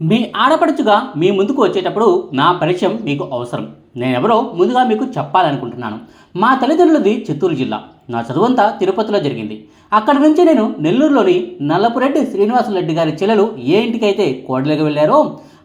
మీ ఆడపడుచుగా మీ ముందుకు వచ్చేటప్పుడు నా పరిచయం మీకు అవసరం. నేనెవరో ముందుగా మీకు చెప్పాలనుకుంటున్నాను. మా తల్లిదండ్రులది చిత్తూరు జిల్లా. నా చదువంతా తిరుపతిలో జరిగింది. అక్కడి నుంచి నేను నెల్లూరులోని నల్లపురెడ్డి శ్రీనివాసరెడ్డి గారి చెల్లెలు ఏ ఇంటికైతే కోడలిగా వెళ్ళారో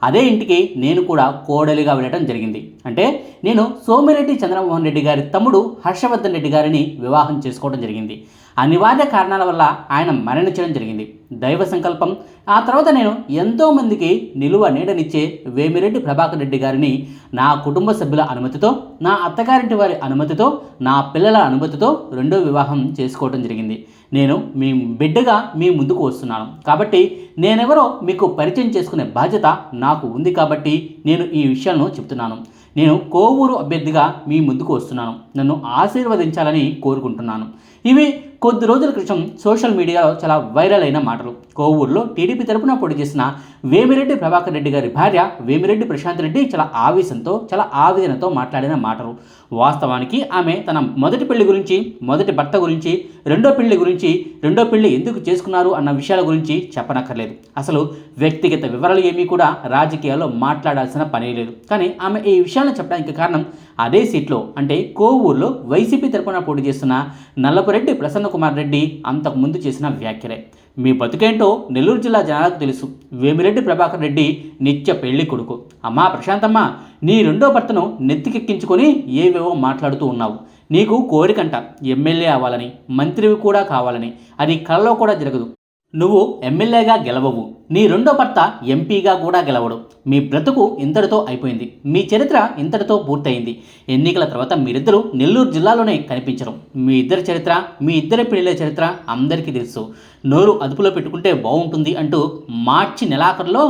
అదే ఇంటికి నేను కూడా కోడలిగా వెళ్ళడం జరిగింది. అంటే నేను సోమిరెడ్డి చంద్రమోహన్ రెడ్డి గారి తమ్ముడు హర్షవర్ధన్ రెడ్డి గారిని వివాహం చేసుకోవడం జరిగింది. అనివార్య కారణాల వల్ల ఆయన మరణించడం జరిగింది. దైవ సంకల్పం. ఆ తర్వాత నేను ఎంతోమందికి నిలువ నీడనిచ్చే వేమిరెడ్డి ప్రభాకర్ రెడ్డి గారిని నా కుటుంబ సభ్యుల అనుమతితో నా అత్తగారింటి వారి అనుమతితో నా పిల్లల అనుమతితో రెండో వివాహం చేసుకోవడం జరిగింది. నేను మీ బిడ్డగా మీ ముందుకు వస్తున్నాను. కాబట్టి నేనెవరో మీకు పరిచయం చేసుకునే బాధ్యత నాకు ఉంది కాబట్టి నేను ఈ విషయాలను చెప్తున్నాను. నేను కోవూరు అభ్యర్థిగా మీ ముందుకు వస్తున్నాను. నన్ను ఆశీర్వదించాలని కోరుకుంటున్నాను. ఇవి కొద్ది రోజుల క్రితం సోషల్ మీడియాలో చాలా వైరల్ అయిన మాటలు. కోవూరులో టీడీపీ తరపున పోటీ చేసిన వేమిరెడ్డి ప్రభాకర్ రెడ్డి గారి భార్య వేమిరెడ్డి ప్రశాంత్ రెడ్డి చాలా ఆవేశంతో చాలా ఆవేదనతో మాట్లాడిన మాటలు. వాస్తవానికి ఆమె తన మొదటి పెళ్ళి గురించి మొదటి భర్త గురించి రెండో పెళ్ళి గురించి రెండో పెళ్ళి ఎందుకు చేసుకున్నారు అన్న విషయాల గురించి చెప్పనక్కర్లేదు. అసలు వ్యక్తిగత వివరాలు ఏమీ కూడా రాజకీయాల్లో మాట్లాడాల్సిన పనే లేదు. కానీ ఆమె ఈ విషయాలను చెప్పడానికి కారణం అదే సీట్లో అంటే కోవూరులో వైసీపీ తరపున పోటీ చేస్తున్న నల్లపురెడ్డి ప్రసన్న కుమార్ రెడ్డి అంతకు ముందు చేసిన వ్యాఖ్యలే. మీ బతుకేంటో నెల్లూరు జిల్లా జనాలకు తెలుసు. వేమిరెడ్డి ప్రభాకర్ రెడ్డి నిత్య పెళ్ళి కొడుకు. అమ్మా ప్రశాంతమ్మ నీ రెండో భర్తను నెత్తికెక్కించుకొని ఏవేవో మాట్లాడుతూ ఉన్నావు. నీకు కోరికంట ఎమ్మెల్యే అవ్వాలని మంత్రివి కూడా కావాలని. అది కలలో కూడా జరగదు. నువ్వు ఎమ్మెల్యేగా గెలవవు. నీ రెండో భర్త ఎంపీగా కూడా గెలవడు. మీ బ్రతుకు ఇంతటితో అయిపోయింది. మీ చరిత్ర ఇంతటితో పూర్తయింది. ఎన్నికల తర్వాత మీరిద్దరూ నెల్లూరు జిల్లాలోనే కనిపించరు. మీ ఇద్దరి చరిత్ర మీ ఇద్దరి పిల్లల చరిత్ర అందరికీ తెలుసు. నోరు అదుపులో పెట్టుకుంటే బాగుంటుంది అంటూ మార్చి నెలాఖరులో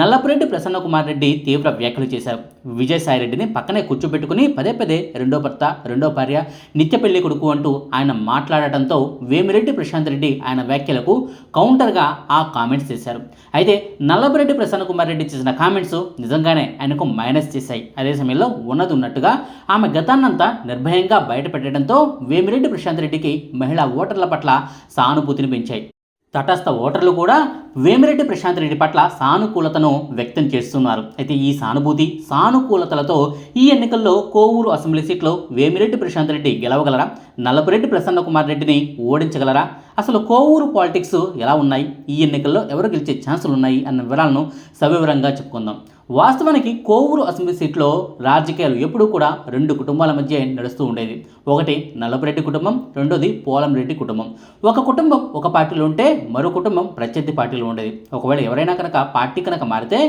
నల్లపురెడ్డి ప్రసన్న కుమార్ రెడ్డి తీవ్ర వ్యాఖ్యలు చేశారు. విజయసాయి రెడ్డిని పక్కనే కూర్చోబెట్టుకుని పదే పదే రెండో భర్త రెండో భార్య నిత్య పెళ్ళి కొడుకు అంటూ ఆయన మాట్లాడటంతో వేమిరెడ్డి ప్రశాంత్ రెడ్డి ఆయన వ్యాఖ్యలకు కౌంటర్గా ఆ కామెంట్స్ చేశారు. అయితే నల్లపురెడ్డి ప్రసన్న కుమార్ రెడ్డి చేసిన కామెంట్స్ నిజంగానే ఆయనకు మైనస్ చేశాయి. అదే సమయంలో ఉన్నది ఉన్నట్టుగా ఆమె గతాన్నంతా నిర్భయంగా బయటపెట్టడంతో వేమిరెడ్డి ప్రశాంత్ రెడ్డికి మహిళా ఓటర్ల పట్ల సానుభూతిని పెంచాయి. తటస్థ ఓటర్లు కూడా వేమిరెడ్డి ప్రశాంత్ రెడ్డి పట్ల సానుకూలతను వ్యక్తం చేస్తున్నారు. అయితే ఈ సానుభూతి సానుకూలతలతో ఈ ఎన్నికల్లో కోవూరు అసెంబ్లీ సీట్లో వేమిరెడ్డి ప్రశాంత్ రెడ్డి గెలవగలరా? నల్లపురెడ్డి ప్రసన్న కుమార్ రెడ్డిని ఓడించగలరా? అసలు కోవూరు పాలిటిక్స్ ఎలా ఉన్నాయి? ఈ ఎన్నికల్లో ఎవరు గెలిచే ఛాన్సులు ఉన్నాయి? అన్న వివరాలను సవివరంగా చెప్పుకుందాం. వాస్తవానికి కోవూరు అసెంబ్లీ సీట్లో రాజకీయాలు ఎప్పుడూ కూడా రెండు కుటుంబాల మధ్య నడుస్తూ ఉండేది. ఒకటి నల్లపురెడ్డి కుటుంబం రెండోది పోలంరెడ్డి కుటుంబం. ఒక కుటుంబం ఒక పార్టీలో ఉంటే మరో కుటుంబం ప్రత్యర్థి పార్టీలో ఉండేది. ఒకవేళ ఎవరైనా కనుక పార్టీ కనుక మారితే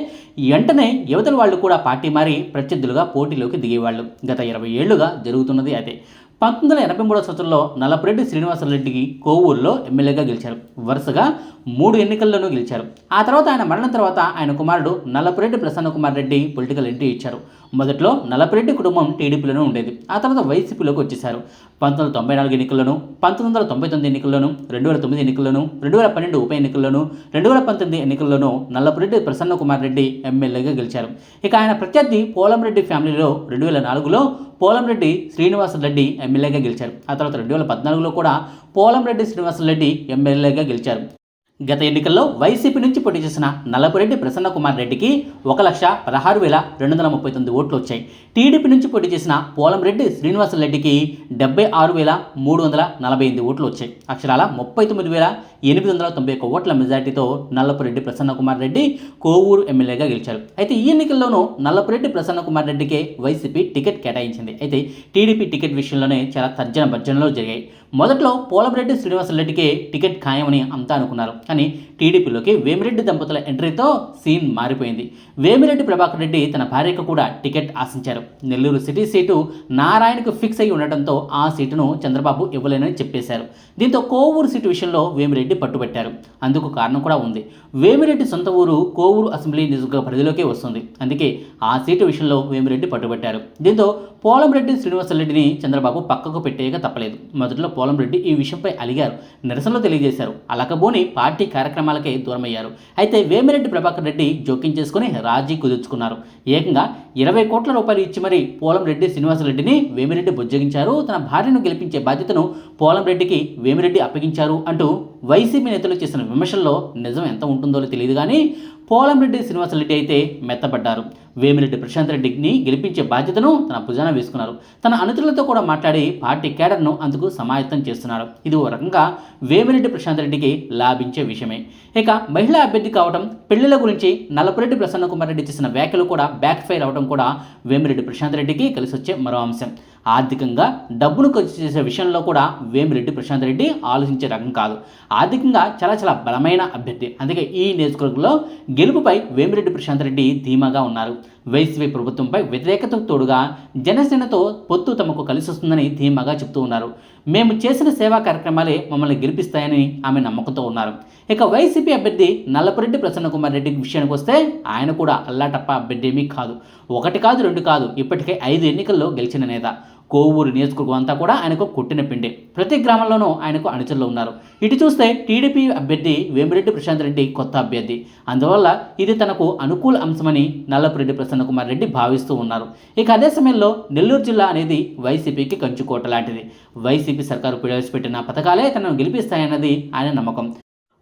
వెంటనే యువతల వాళ్ళు కూడా పార్టీ మారి ప్రత్యర్థులుగా పోటీలోకి దిగేవాళ్ళు. గత ఇరవై ఏళ్ళుగా జరుగుతున్నది అదే. పంతొమ్మిది వందల ఎనభై మూడో సంవత్సరంలో నలపరెడ్డి శ్రీనివాసరెడ్డికి కోవూరులో ఎమ్మెల్యేగా గెలిచారు. వరుసగా మూడు ఎన్నికల్లోనూ గెలిచారు. ఆ తర్వాత ఆయన మరణం తర్వాత ఆయన కుమారుడు నలపరెడ్డి ప్రసన్న కుమార్ రెడ్డి పొలిటికల్ ఎంట్రీ ఇచ్చారు. మొదట్లో నలపరెడ్డి కుటుంబం టీడీపీలోనే ఉండేది. ఆ తర్వాత వైసీపీలోకి వచ్చేశారు పంతొమ్మిది వందల తొంభై నాలుగు ఎన్నికల్లోనూ పంతొమ్మిది వందల తొంభై తొమ్మిది ఎన్నికల్లోనూ రెండు వేల తొమ్మిది ఎన్నికల్లోనూ రెండు వేల పన్నెండు ఉప ఎన్నికల్లోనూ రెండు వేల పంతొమ్మిది ఎన్నికల్లోనూ నల్లపురెడ్డి ప్రసన్న కుమార్ రెడ్డి ఎమ్మెల్యేగా గెలిచారు. ఇక ఆయన ప్రత్యర్థి పోలంరెడ్డి ఫ్యామిలీలో రెండు వేల నాలుగులో పోలంరెడ్డి శ్రీనివాసరెడ్డి ఎమ్మెల్యేగా గెలిచారు. ఆ తర్వాత రెండు వేల పద్నాలుగులో కూడా పోలంరెడ్డి శ్రీనివాసరెడ్డి ఎమ్మెల్యేగా గెలిచారు. గత ఎన్నికల్లో వైసీపీ నుంచి పోటీ చేసిన నల్లపురెడ్డి ప్రసన్న కుమార్ రెడ్డికి ఒక లక్ష పదహారు వేల రెండు వందల ముప్పై తొమ్మిది ఓట్లు వచ్చాయి. టీడీపీ నుంచి పోటీ చేసిన పోలంరెడ్డి శ్రీనివాసరెడ్డికి డెబ్బై ఆరు వేల మూడు వందల నలభై ఎనిమిది ఓట్లు వచ్చాయి. అక్షరాల ముప్పై తొమ్మిది వేల ఎనిమిది వందల తొంభై ఒక్క ఓట్ల మెజార్టీతో నల్లపురెడ్డి ప్రసన్న కుమార్ రెడ్డి కోవూరు ఎమ్మెల్యేగా గెలిచారు. అయితే ఈ ఎన్నికల్లోనూ నల్లపురెడ్డి ప్రసన్న కుమార్ రెడ్డికే వైసీపీ టికెట్ కేటాయించింది. అయితే టీడీపీ టికెట్ విషయంలోనే చాలా తర్జన భర్జనలు జరిగాయి. మొదట్లో శ్రీనివాస శ్రీనివాసరెడ్డికే టికెట్ ఖాయమని అంతా అనుకున్నారు. కానీ టీడీపీలోకి వేమిరెడ్డి దంపతుల ఎంట్రీతో సీన్ మారిపోయింది. వేమిరెడ్డి ప్రభాకర్ రెడ్డి తన భార్యకు కూడా టికెట్ ఆశించారు. నెల్లూరు సిటీ సీటు నారాయణకు ఫిక్స్ అయి ఉండటంతో ఆ సీటును చంద్రబాబు ఇవ్వలేనని చెప్పేశారు. దీంతో కోవూరు సీటు విషయంలో వేమిరెడ్డి పట్టుబట్టారు. అందుకు కారణం కూడా ఉంది. వేమిరెడ్డి సొంత ఊరు కోవూరు అసెంబ్లీ నియోజకవర్గ పరిధిలోకే వస్తుంది. అందుకే ఆ సీటు విషయంలో వేమిరెడ్డి పట్టుబట్టారు. దీంతో పోలంరెడ్డి శ్రీనివాసరెడ్డిని చంద్రబాబు పక్కకు పెట్టేయక తప్పలేదు. మొదట్లో పోలంరెడ్డి ఈ విషయంపై అలిగారు. నిరసనలు తెలియజేశారు. అలకబోని పార్టీ కార్యక్రమాలకే దూరమయ్యారు. అయితే వేమిరెడ్డి ప్రభాకర్ రెడ్డి జోక్యం చేసుకుని రాజీ కుదుర్చుకున్నారు. ఏకంగా ఇరవై కోట్ల రూపాయలు ఇచ్చి మరి పోలంరెడ్డి శ్రీనివాసరెడ్డిని వేమిరెడ్డి బుజ్జగించారు. తన భార్యను గెలిపించే బాధ్యతను పోలంరెడ్డికి వేమిరెడ్డి అప్పగించారు అంటూ వైసీపీ నేతలు చేసిన విమర్శల్లో నిజం ఎంత ఉంటుందో తెలియదు కానీ పోలంరెడ్డి శ్రీనివాసరెడ్డి అయితే మెత్తబడ్డారు వేమిరెడ్డి ప్రశాంత్ రెడ్డిని గెలిపించే బాధ్యతను తన భుజాన వేసుకున్నారు. తన అనుచరులతో కూడా మాట్లాడి పార్టీ కేడర్ను అందుకు సమాయత్తం చేస్తున్నారు. ఇది ఓ రకంగా వేమిరెడ్డి ప్రశాంత్ రెడ్డికి లాభించే విషయమే. ఇక మహిళా అభ్యర్థి కావడం పెళ్ళిల గురించి నలపరెడ్డి ప్రసన్న కుమార్ రెడ్డి చేసిన వ్యాఖ్యలు కూడా బ్యాక్ ఫైర్ అవడం కూడా వేమిరెడ్డి ప్రశాంత్ రెడ్డికి కలిసి వచ్చే మరో అంశం. ఆర్థికంగా డబ్బును ఖర్చు చేసే విషయంలో కూడా వేమిరెడ్డి ప్రశాంత్ రెడ్డి ఆలోచించే రకం కాదు. ఆర్థికంగా చాలా చాలా బలమైన అభ్యర్థి. అందుకే ఈ నియోజకవర్గంలో గెలుపుపై వేమిరెడ్డి ప్రశాంత్ రెడ్డి ధీమాగా ఉన్నారు. వైసీపీ ప్రభుత్వంపై వ్యతిరేకతకు తోడుగా జనసేనతో పొత్తు తమకు కలిసి వస్తుందని ధీమాగా చెప్తూ ఉన్నారు. మేము చేసిన సేవా కార్యక్రమాలే మమ్మల్ని గెలిపిస్తాయని ఆమె నమ్మకంతో ఉన్నారు. ఇక వైసీపీ అభ్యర్థి నల్లపురెడ్డి ప్రసన్నకుమార్ రెడ్డి విషయానికి వస్తే ఆయన కూడా అల్లాటప్ప అభ్యర్థి ఏమీ కాదు. ఒకటి కాదు రెండు కాదు ఇప్పటికే ఐదు ఎన్నికల్లో గెలిచిన నేత. కోవూరు నియోజకవర్గం అంతా కూడా ఆయనకు కొట్టిన పిండి. ప్రతి గ్రామంలోనూ ఆయనకు అనుచరులు ఉన్నారు. ఇటు చూస్తే టీడీపీ అభ్యర్థి వేమిరెడ్డి ప్రశాంత్ రెడ్డి కొత్త అభ్యర్థి. అందువల్ల ఇది తనకు అనుకూల అంశమని నల్లపురెడ్డి ప్రసన్న కుమార్ రెడ్డి భావిస్తూ ఉన్నారు. ఇక అదే సమయంలో నెల్లూరు జిల్లా అనేది వైసీపీకి కంచుకోట లాంటిది. వైసీపీ సర్కారు ప్రవేశపెట్టిన పథకాలే తనను గెలిపిస్తాయన్నది ఆయన నమ్మకం.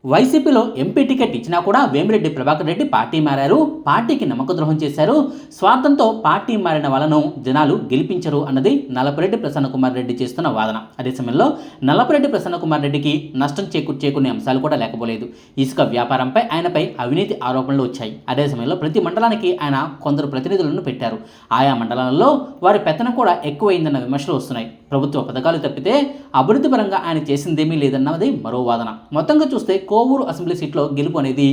వైసీపీలో ఎంపీ టికెట్ ఇచ్చినా కూడా వేమిరెడ్డి ప్రభాకర్ రెడ్డి పార్టీ మారారు. పార్టీకి నమ్మకద్రోహం చేశారు. స్వార్థంతో పార్టీ మారిన వాళ్ళను జనాలు గెలిపించరు అన్నది నల్లపరెడ్డి ప్రసన్న కుమార్ రెడ్డి చేస్తున్న వాదన. అదే సమయంలో నల్లపరెడ్డి ప్రసన్న కుమార్ రెడ్డికి నష్టం చేకూర్చేకునే అంశాలు కూడా లేకపోలేదు. ఇసుక వ్యాపారంపై ఆయనపై అవినీతి ఆరోపణలు వచ్చాయి. అదే సమయంలో ప్రతి మండలానికి ఆయన కొందరు ప్రతినిధులను పెట్టారు. ఆయా మండలాలలో వారి పెత్తనం కూడా ఎక్కువైందన్న విమర్శలు వస్తున్నాయి. ప్రభుత్వ పథకాలు తప్పితే అభివృద్ధి పరంగా ఆయన చేసిందేమీ లేదన్నది మరో వాదన. మొత్తంగా చూస్తే కోవూరు అసెంబ్లీ సీట్లో గెలుపు అనేది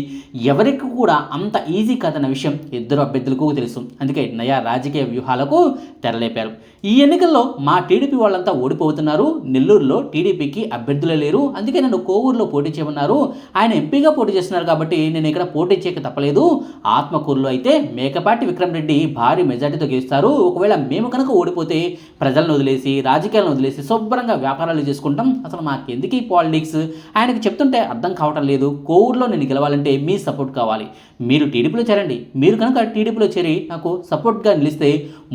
ఎవరికి కూడా అంత ఈజీ కాదన్న విషయం ఇద్దరు అభ్యర్థులకు తెలుసు. అందుకే నయా రాజకీయ వ్యూహాలకు తెరలేపారు. ఈ ఎన్నికల్లో మా టీడీపీ వాళ్ళంతా ఓడిపోతున్నారు. నెల్లూరులో టీడీపీకి అభ్యర్థులే లేరు. అందుకే నన్ను కోవూరులో పోటీ చేయమన్నారు. ఆయన ఎంపీగా పోటీ చేస్తున్నారు కాబట్టి నేను ఇక్కడ పోటీ చేయక తప్పలేదు. ఆత్మకూరులో అయితే మేకపాటి విక్రమ్ రెడ్డి భారీ మెజార్టీతో గెలుస్తారు. ఒకవేళ మేము కనుక ఓడిపోతే ప్రజలను వదిలేసి రాజకీయాలను వదిలేసి శుభ్రంగా వ్యాపారాలు చేసుకుంటాం. అసలు మాకెందుకు ఈ పాలిటిక్స్? ఆయనకు చెప్తుంటే అర్థం కావటం లేదు. కోవూరులో నేను గెలవాలంటే మీ సపోర్ట్ కావాలి. మీరు టీడీపీలో చేరండి. మీరు కనుక టీడీపీలో చేరి నాకు సపోర్ట్గా నిలిస్తే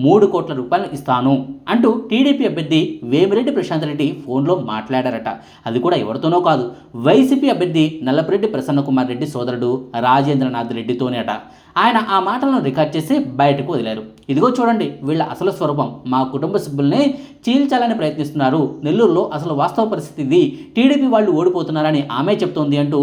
మూడు కోట్ల రూపాయలు ఇస్తాను అంటూ టీడీపీ అభ్యర్థి వేమిరెడ్డి ప్రశాంత్ రెడ్డి ఫోన్లో మాట్లాడారట. అది కూడా ఎవరితోనో కాదు. వైసీపీ అభ్యర్థి నల్లపరెడ్డి ప్రసన్న కుమార్ రెడ్డి సోదరుడు రాజేంద్రనాథ్ రెడ్డితోనే అట. ఆయన ఆ మాటలను రికార్డ్ చేసి బయటకు వదిలారు. ఇదిగో చూడండి వీళ్ళ అసలు స్వరూపం. మా కుటుంబ సభ్యుల్ని చీల్చాలని ప్రయత్నిస్తున్నారు. నెల్లూరులో అసలు వాస్తవ పరిస్థితి ఇది. టీడీపీ వాళ్ళు ఓడిపోతున్నారని ఆమె చెప్తోంది అంటూ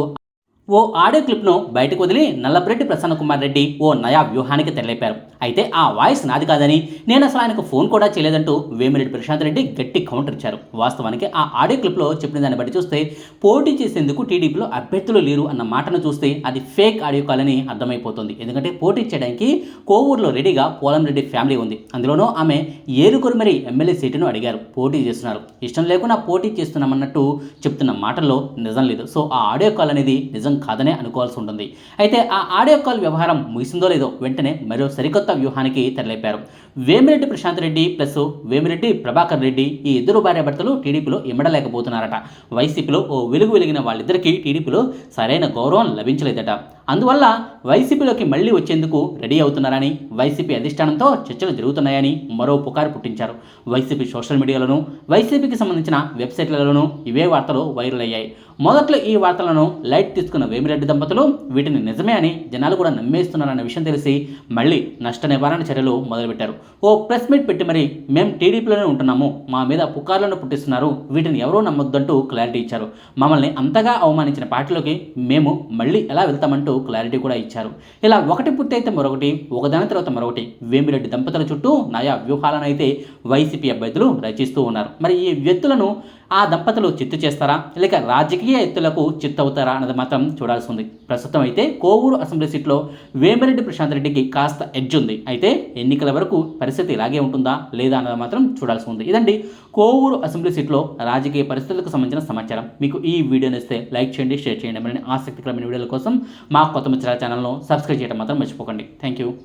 ఓ ఆడియో క్లిప్ను బయటకు వదిలి నల్లపరెడ్డి ప్రసన్న కుమార్ రెడ్డి ఓ నయా వ్యూహానికి తెరలేపారు. అయితే ఆ వాయిస్ నాది కాదని నేను అసలు ఆయనకు ఫోన్ కూడా చేయలేదంటూ వేమిరెడ్డి ప్రశాంత్ రెడ్డి గట్టి కౌంటర్ ఇచ్చారు. వాస్తవానికి ఆ ఆడియో క్లిప్లో చెప్పిన దాన్ని బట్టి చూస్తే పోటీ చేసేందుకు టీడీపీలో అభ్యర్థులు లేరు అన్న మాటను చూస్తే అది ఫేక్ ఆడియో కాల్ అని అర్థమైపోతుంది. ఎందుకంటే పోటీ చేయడానికి కోవూరులో రెడీగా పోలంరెడ్డి ఫ్యామిలీ ఉంది. అందులోనూ ఆమె ఏరుకొరు మరి ఎమ్మెల్యే సీటును అడిగారు. పోటీ చేస్తున్నారు. ఇష్టం లేకుండా పోటీ చేస్తున్నామన్నట్టు చెప్తున్న మాటల్లో నిజం లేదు. సో ఆ ఆడియో కాల్ అనేది నిజం కాదనే అనుకోవాల్సి ఉంటుంది. అయితే ఆ ఆడియో కాల్ వ్యవహారం ముగిసిందో లేదో వెంటనే మరో సరికొత్త వ్యూహానికి తెరలేపారు. వేమిరెడ్డి ప్రశాంత్ రెడ్డి ప్లస్ వేమిరెడ్డి ప్రభాకర్ రెడ్డి ఈ ఇద్దరు భార్యాభర్తలు టీడీపీలో ఇమ్మడలేకపోతున్నారట. వైసీపీలో ఓ వెలుగు వెలిగిన వాళ్ళిద్దరికీ టీడీపీలో సరైన గౌరవం లభించలేదట. అందువల్ల వైసీపీలోకి మళ్ళీ వచ్చేందుకు రెడీ అవుతున్నారని వైసీపీ అధిష్టానంతో చర్చలు జరుగుతున్నాయని మరో పుకారు పుట్టించారు. వైసీపీ సోషల్ మీడియాలోనూ వైసీపీకి సంబంధించిన వెబ్సైట్లలోనూ ఇవే వార్తలు వైరల్ అయ్యాయి. మొదట్లో ఈ వార్తలను లైట్ తీసుకున్న వేమిరెడ్డి దంపతులు వీటిని నిజమే అని జనాలు కూడా నమ్మేస్తున్నారన్న విషయం తెలిసి మళ్ళీ నష్ట నివారణ చర్యలు మొదలుపెట్టారు. ఓ ప్రెస్ మీట్ పెట్టి మరి మేము టీడీపీలోనే ఉంటున్నాము మా మీద పుకార్లను పుట్టిస్తున్నారు వీటిని ఎవరూ నమ్మొద్దంటూ క్లారిటీ ఇచ్చారు. మమ్మల్ని అంతగా అవమానించిన పార్టీలోకి మేము మళ్ళీ ఎలా వెళ్తామంటూ క్లారిటీ కూడా ఇచ్చారు. ఇలా ఒకటి పూర్తయితే మరొకటి ఒకదాని తర్వాత మరొకటి. వేమిరెడ్డి దంపతుల చుట్టూ నయా వ్యూహాలను అయితే వైసీపీ అభ్యర్థులు రచిస్తూ ఉన్నారు. మరి ఈ వ్యక్తులను ఆ దంపతులు చిత్తు చేస్తారా? లేక రాజకీయ ఎత్తులకు చిత్తు అవుతారా అన్నది మాత్రం చూడాల్సి ఉంది ప్రస్తుతం అయితే కోవూరు అసెంబ్లీ సీట్లో వేమిరెడ్డి ప్రశాంత్ రెడ్డికి కాస్త ఎడ్జ్ ఉంది అయితే ఎన్నికల వరకు పరిస్థితి ఇలాగే ఉంటుందా? లేదా అన్నది మాత్రం చూడాల్సి ఉంది ఇదండి కోవూరు అసెంబ్లీ సీట్లో రాజకీయ పరిస్థితులకు సంబంధించిన సమాచారం. మీకు ఈ వీడియోని ఇస్తే లైక్ చేయండి షేర్ చేయండి. మరిన్ని ఆసక్తికరమైన వీడియోల కోసం మా కొత్త ముచ్చరా ఛానల్ను సబ్స్క్రైబ్ చేయడం మాత్రం మర్చిపోకండి. Thank you